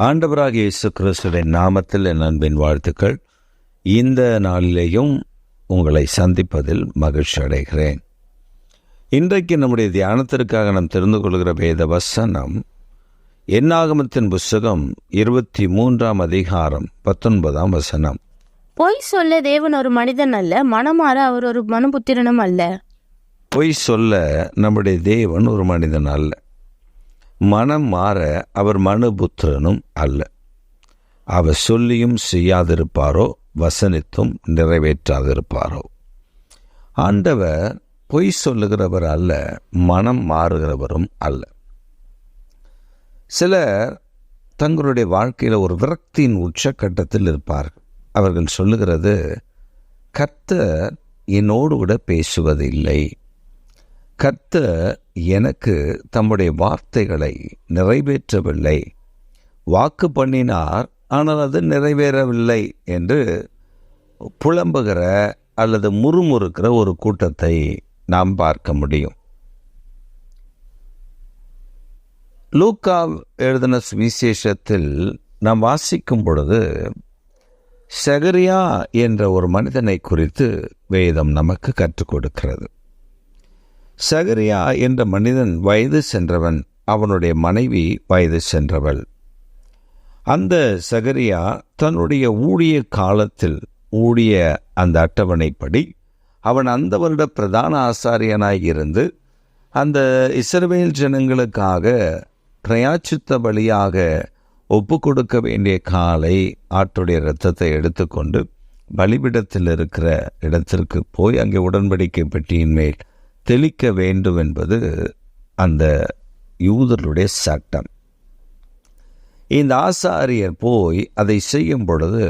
ஆண்டவராக இயேசு கிறிஸ்துவின் நாமத்தில் என் அன்பின் வாழ்த்துக்கள். இந்த நாளிலேயும் உங்களை சந்திப்பதில் மகிழ்ச்சி அடைகிறேன். இன்றைக்கு நம்முடைய தியானத்திற்காக நாம் தெரிந்து கொள்கிற வேத வசனம் என்னாகமத்தின் புஸ்தகம் இருபத்தி மூன்றாம் அதிகாரம் பத்தொன்பதாம் வசனம். பொய் சொல்ல தேவன் ஒரு மனிதன் அல்ல மனமாற அவர் ஒரு மனுபுத்திரனும் அல்ல. பொய் சொல்ல நம்முடைய தேவன் ஒரு மனிதன் அல்ல. மனம் மாற அவர் மனுபுத்திரனும் அல்ல. அவர் சொல்லியும் செய்யாதிருப்பாரோ வசனித்தும் நிறைவேற்றாதிருப்பாரோ. ஆண்டவர் பொய் சொல்லுகிறவர் அல்ல மனம் மாறுகிறவரும் அல்ல. சிலர் தங்களுடைய வாழ்க்கையில் ஒரு விரக்தியின் உச்சக்கட்டத்தில் இருப்பார்கள். அவர்கள் சொல்லுகிறது கர்த்தர் என்னோடு கூட பேசுவதில்லை. கர்த்தர் எனக்கு தம்முடைய வார்த்தைகளை நிறைவேற்றவில்லை. வாக்கு பண்ணினார் ஆனால் அது நிறைவேறவில்லை என்று புலம்புகிற அல்லது முறுமுறுக்கிற ஒரு கூட்டத்தை நாம் பார்க்க முடியும். லூக்கா எழுதின சுவிசேஷத்தில் நாம் வாசிக்கும் பொழுது சகரியா என்ற ஒரு மனிதனை குறித்து வேதம் நமக்கு கற்றுக் கொடுக்கிறது. சகரியா என்ற மனிதன் வயது சென்றவன் அவனுடைய மனைவி வயது சென்றவள். அந்த சகரியா தன்னுடைய ஊழிய காலத்தில் ஊழிய அந்த அட்டவணைப்படி அவன் அந்த வருட பிரதான ஆசாரியனாய் இருந்து அந்த இஸ்ரவேல் ஜனங்களுக்காக பிரயாச்சித்த வழியாக ஒப்பு கொடுக்க வேண்டிய காலை ஆட்டுடைய இரத்தத்தை எடுத்துக்கொண்டு பலிபிடத்தில் இருக்கிற இடத்திற்கு போய் அங்கே உடன்படிக்கை பெட்டியின் மேல் தெளிக்க வேண்டும் என்பது அந்த யூதர்களுடைய சட்டம். இந்த ஆசாரியர் போய் அதை செய்யும் பொழுது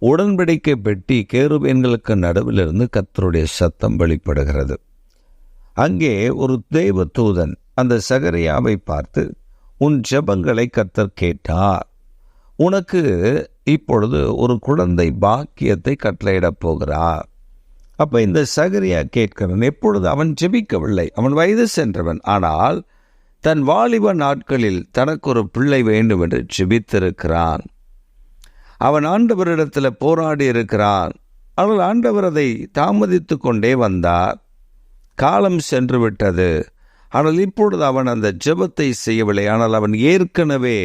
உடன்படிக்கை பெட்டி கேருபேன்களுக்கு நடுவிலிருந்து கத்தருடைய சத்தம் வெளிப்படுகிறது. அங்கே ஒரு தெய்வ தூதன் அந்த சகரியாவை பார்த்து உன் ஜபங்களை கத்தர் கேட்டார். உனக்கு இப்பொழுது ஒரு குழந்தை பாக்கியத்தை கட்டளையிடப் போகிறார். அப்போ இந்த சகரியா கேட்கிறான் எப்பொழுது அவன் ஜெபிக்கவில்லை? அவன் வயது சென்றவன். ஆனால் தன் வாலிப நாட்களில் தனக்கு ஒரு பிள்ளை வேண்டும் என்று ஜெபித்திருக்கிறான். அவன் ஆண்டவரிடத்தில் போராடி இருக்கிறான் ஆனால் ஆண்டவர் அதை தாமதித்து கொண்டே வந்தார். காலம் சென்று விட்டது ஆனால் இப்பொழுது அவன் அந்த ஜெபத்தை செய்யவில்லை. ஆனால் அவன் ஏற்கனவே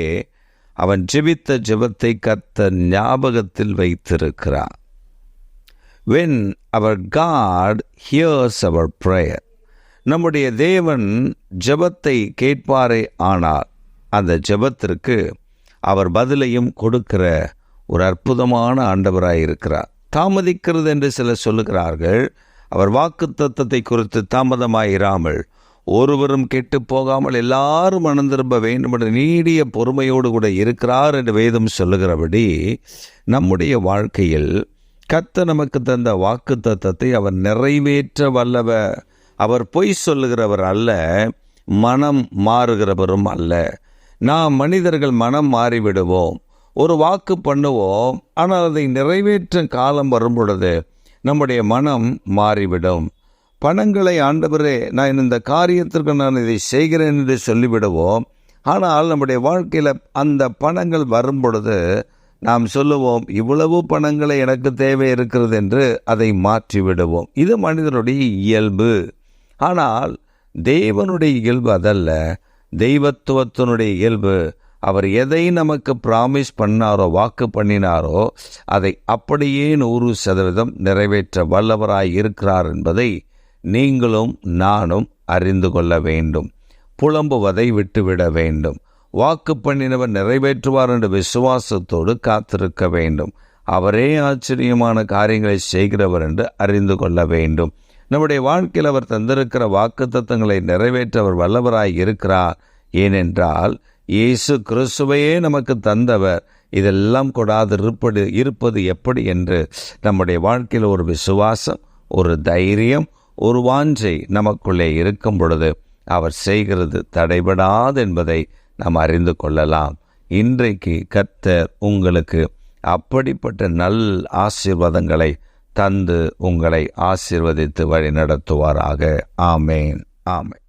அவன் ஜெபித்த ஜெபத்தை கத்த ஞாபகத்தில் வைத்திருக்கிறான் when our God hears our prayer நம்முடைய தேவன் ஜெபத்தை கேட்பாரே ஆனால் அந்த ஜெபத்திற்கு அவர் பதிலையும் கொடுக்கிற ஒரு அற்புதமான ஆண்டவராக இருக்கிறார். தாமதிக்கிறது என்று சிலர் சொல்லுகிறார்கள். அவர் வாக்கு தத்தத்தை குறித்து தாமதமாயிராமல் ஒருவரும் கெட்டு போகாமல் எல்லாரும் மனம் திரும்ப வேண்டும் என்ற நீடிய பொறுமையோடு கூட இருக்கிறார் என்று வேதம் சொல்லுகிறபடி நம்முடைய வாழ்க்கையில் கத்த நமக்கு தந்த வாக்கு தத்தத்தை அவர் நிறைவேற்ற வல்லவர் அவர் பொய் சொல்லுகிறவர் அல்ல மனம் மாறுகிறவரும் அல்ல. நாம் மனிதர்கள் மனம் மாறிவிடுவோம் ஒரு வாக்கு பண்ணுவோம் ஆனால் அதை நிறைவேற்ற காலம் வரும் பொழுது நம்முடைய மனம் மாறிவிடும். பணங்களை ஆண்டவரே நான் இந்த காரியத்திற்கு நான் இதை செய்கிறேன் என்று சொல்லிவிடுவோம். ஆனால் நம்முடைய வாழ்க்கையில் அந்த பணங்கள் வரும் பொழுது நாம் சொல்லுவோம் இவ்வளவு பணங்களை எனக்கு தேவை இருக்கிறது என்று அதை மாற்றிவிடுவோம். இது மனிதனுடைய இயல்பு. ஆனால் தெய்வனுடைய இயல்பு அதல்ல. தெய்வத்துவத்தினுடைய இயல்பு. அவர் எதை நமக்கு ப்ராமிஸ் பண்ணாரோ வாக்கு பண்ணினாரோ அதை அப்படியே நூறு சதவீதம் நிறைவேற்ற வல்லவராய் இருக்கிறார் என்பதை நீங்களும் நானும் அறிந்து கொள்ள வேண்டும். புலம்புவதை விட்டுவிட வேண்டும். வாக்கு பண்ணினவர் நிறைவேற்றுவார் என்ற விசுவாசத்தோடு காத்திருக்க வேண்டும். அவரே ஆச்சரியமான காரியங்களை செய்கிறவர் என்று அறிந்து கொள்ள வேண்டும். நம்முடைய வாழ்க்கையில் அவர் தந்திருக்கிற வாக்கு தத்தங்களை நிறைவேற்ற அவர் வல்லவராய் இருக்கிறார். ஏனென்றால் இயேசு கிறிஸ்துவையே நமக்கு தந்தவர். இதெல்லாம் கொடாது இருப்பது இருப்பது எப்படி என்று நம்முடைய வாழ்க்கையில் ஒரு விசுவாசம் ஒரு தைரியம் ஒரு வாஞ்சை நமக்குள்ளே இருக்கும் பொழுது அவர் செய்கிறது தடைபடாது என்பதை நாம் அறிந்து கொள்ளலாம். இன்றைக்கு கர்த்தர் உங்களுக்கு அப்படிப்பட்ட நல் ஆசீர்வாதங்களை தந்து உங்களை ஆசீர்வதித்து வழி நடத்துவாராக ஆமேன். ஆமேன்.